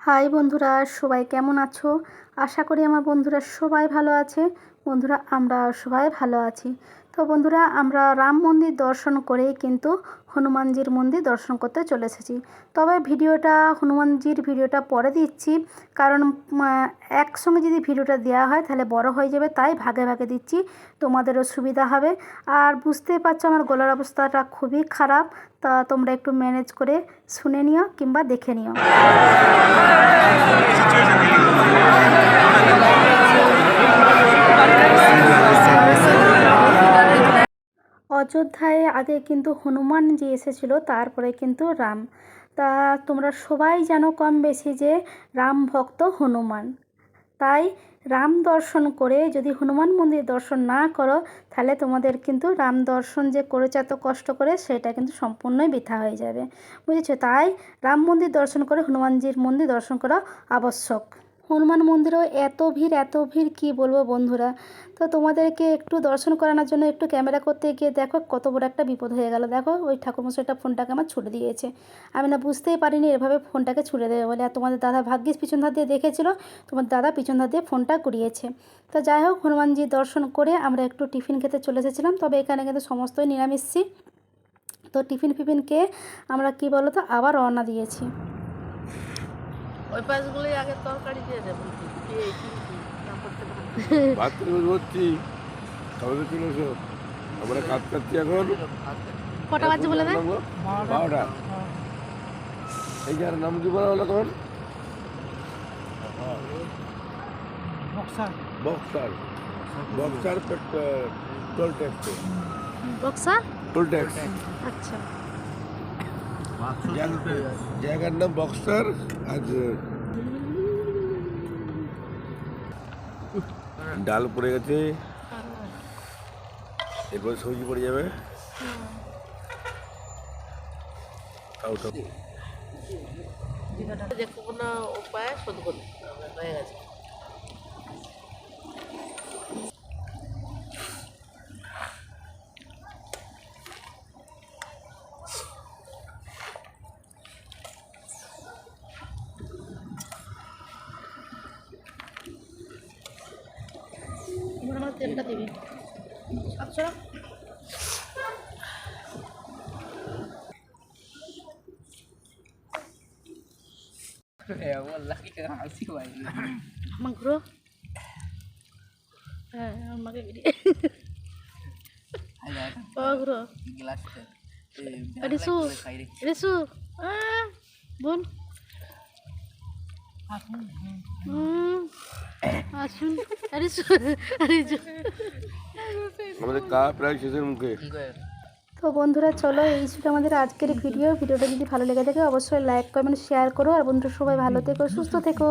High বন্ধুরা সবাই কেমন আছো? আশা করি আমার বন্ধুরা সবাই ভালো আছে। বন্ধুরা, আমরা সবাই ভালো আছি। তো বন্ধুরা, আমরা রাম মন্দির দর্শন করেই কিন্তু হনুমানজির মন্দির দর্শন করতে চলে এসেছি। তবে ভিডিওটা, হনুমানজির ভিডিওটা পরে দিচ্ছি। কারণ একসঙ্গে যদি ভিডিওটা দেওয়া হয়, তাহলে বড় হয়ে যাবে, তাই ভাগে ভাগে দিচ্ছি। তোমাদেরও সুবিধা হবে। আর বুঝতেই পারছ, আমার গলার অবস্থাটা খুবই খারাপ। তা তোমরা একটু ম্যানেজ করে শুনে নিও কিংবা দেখে নিও। অযোধ্যায় আগে কিন্তু হনুমানজি এসেছিল, তারপরে কিন্তু রাম। তা তোমরা সবাই জানো কম বেশি যে রাম ভক্ত হনুমান। তাই রাম দর্শন করে যদি হনুমান মন্দির দর্শন না করো, তাহলে তোমাদের কিন্তু রাম দর্শন যে করেছে, এত কষ্ট করে, সেটা কিন্তু সম্পূর্ণই বৃথা হয়ে যাবে। বুঝেছ? তাই রাম মন্দির দর্শন করে, হনুমানজির মন্দির দর্শন করা আবশ্যক। হনুমান মন্দিরেও এত ভিড় এত ভিড়, কি বলব বন্ধুরা? তো তোমাদেরকে একটু দর্শন করানোর জন্য একটু ক্যামেরা করতে গিয়ে দেখো কত বড় একটা বিপদ হয়ে গেল। দেখো ওই ঠাকুরমশাইটা ফোনটাকে আমার ছুটে দিয়েছে। আমি না বুঝতেই পারিনি এভাবে ফোনটাকে ছুড়ে দেবে বলে। আর তোমাদের দাদা ভাগ্যিস পিছন ধার দিয়ে দেখেছিল, তোমার দাদা পিছন ধার দিয়ে ফোনটা কুড়িয়েছে তো যাই হোক হনুমানজি দর্শন করে আমরা একটু টিফিন খেতে চলে এসেছিলাম। তবে এখানে কিন্তু সমস্তই নিরামিষই। তো টিফিন ফিফিন আমরা কি বলো তো আবার রওনা দিয়েছি। ওই পাশগুলোই আগে তরকারি দিয়ে দেবো। ভাত করে বসছি। তাহলে চলে আমরা কাজ করছি এখন। কটা বাজে বলে দেয়? বারোটা। এই যার নাম কি বলা হলো তখন? Buxar. Buxar. Toll tax Buxa toll tax আচ্ছা। জায়গার নাম বক্সার আজ ডাল পড়ে গেছে। এরপরে সবজি পড়ে যাবে। যে কোনো উপায়ে শোধ করতে হয়ে গেছে। এবার আমার তেলটা দিবি আচ্ছা আমার ঘুরো হ্যাঁ আমাকে বেরিয়ে বাবা ঘুরো রিসু রিসু আহ, বোন হুম, আসুন। আরে আরে আমাদের কা প্রায় শেষের মুখে। তো বন্ধুরা চলো এই ছিল আমাদের আজকের ভিডিও। ভিডিওটা যদি ভালো লেগে থাকে অবশ্যই লাইক কমেন্ট শেয়ার করো। আর বন্ধুরা সবাই ভালো থেকো সুস্থ থেকো।